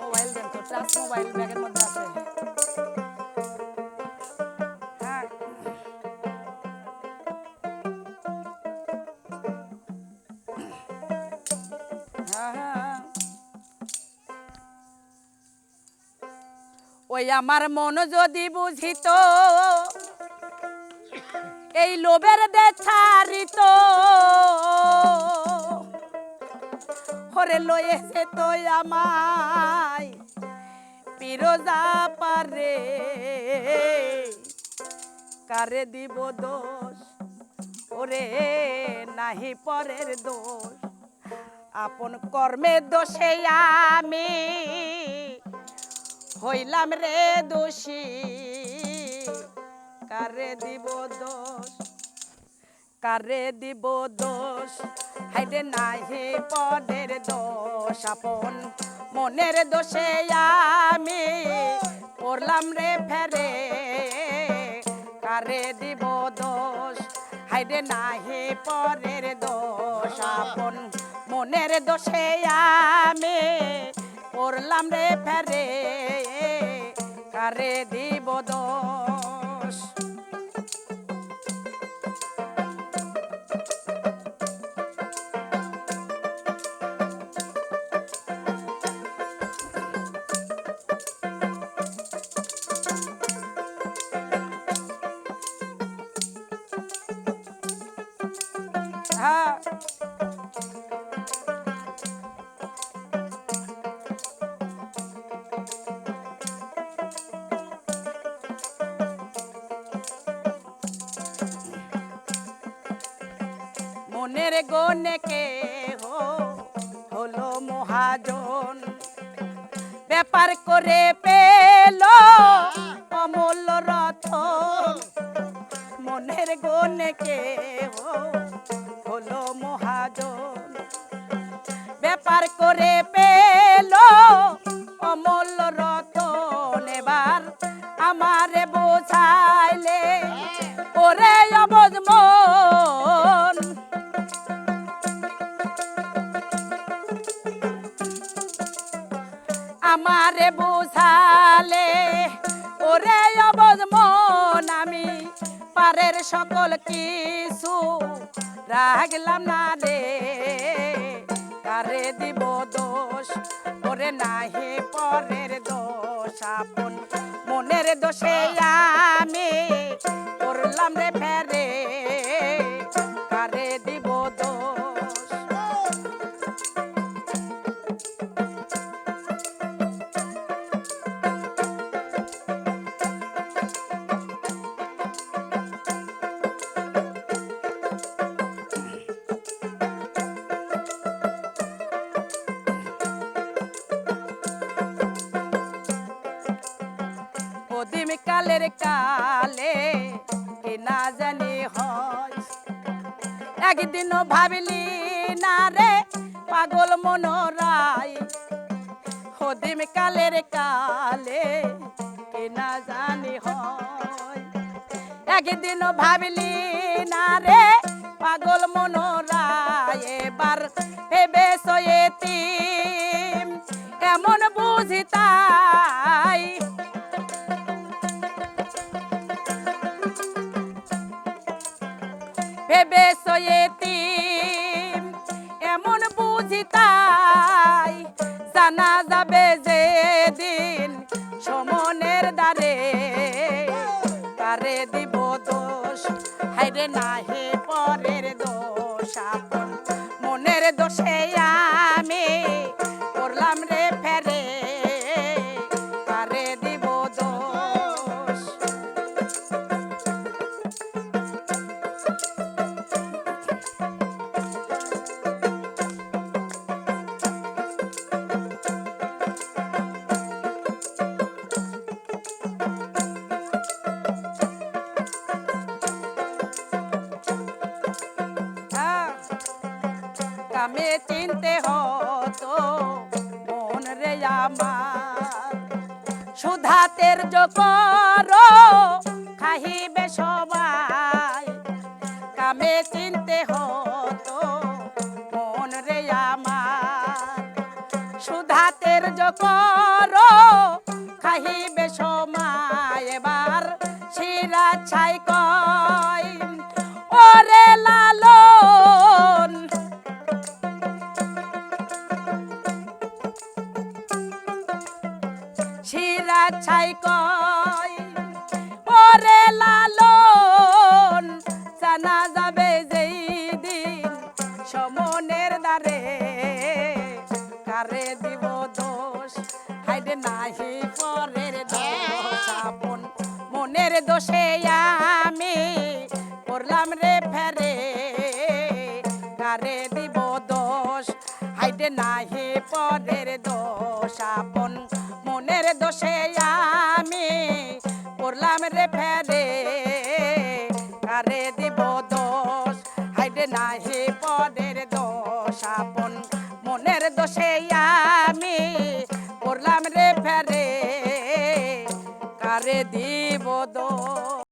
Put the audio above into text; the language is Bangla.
মোবাইল দেন তো মোবাইল ব্যাগের মধ্যে আছে হ্যাঁ হ্যাঁ, হ্যাঁ। ওই আমার মন যদি বুঝিত এই লোভের দেখারিত হরে লয়েছে তো আমায় পিরোজা পারে কারে দিব দোষ ওরে নাহি পরের দোষ আপন কর্মের দোষে আমি হইলাম রে দোষী কারে দিব দোষ কারে দিব দোষ হাইরে নাহি পদের দোষ আপন। মনের দোষে আমি পড়লাম রে ফেরে। কারে দিব দোষ? হাইরে নাহি পরের দোষ আপন। মনের দোষে আমি পড়লাম রে ফেরে। কারে দিব দোষ? মনের গনে কে হো হলো মহাজন। ব্যাপার করে পেল অমূল্য রথ মনের গনে কে আমারে বোঝালে, ওরে অবজ মন আমি পারের সকল কিছু রাগলাম না রে। কারে দিব দোষ? ওরে নাহি পরের দোষ, আপন মনের দোষে আমি করলাম রে ফেরে। কদিম কালের কালে, কি না জানি হয়। একদিনও ভাবলি না রে, পাগল মনোরাই। হদিম কালের কালে, কি না জানি হয়। একদিনও ভাবলি না রে, পাগল মনোরাই, এবার ভেবে সয়েতিম। এমন বুঝি ভেবে সয়েতি এমন বুঝি তাই জানা যাবে যে দিন সমনের দ্বারে কারে দিব দোষ? হাইরে নাহে পরের দোষ, আপন মনের দোষে কামে চিনতে হতো, মন রে আমার। সুধাতের জকর খাহিবে সবাই। কামে চিনতে হতো, মন রে আমার। সুধাতে ধার্য কর, খাহিবে সময় পরের দোষ আপন। মনের দোষে আমি করলাম রে ফেরে। কারে দিব দোষ? হাইডে নাহি পরের দোষ আপন। মনের দোষে আমি করলাম রে ফেরে। কারে দিব দোষ? হাইডে নাহি পরের দোষ আপন। মনের দোষে করলাম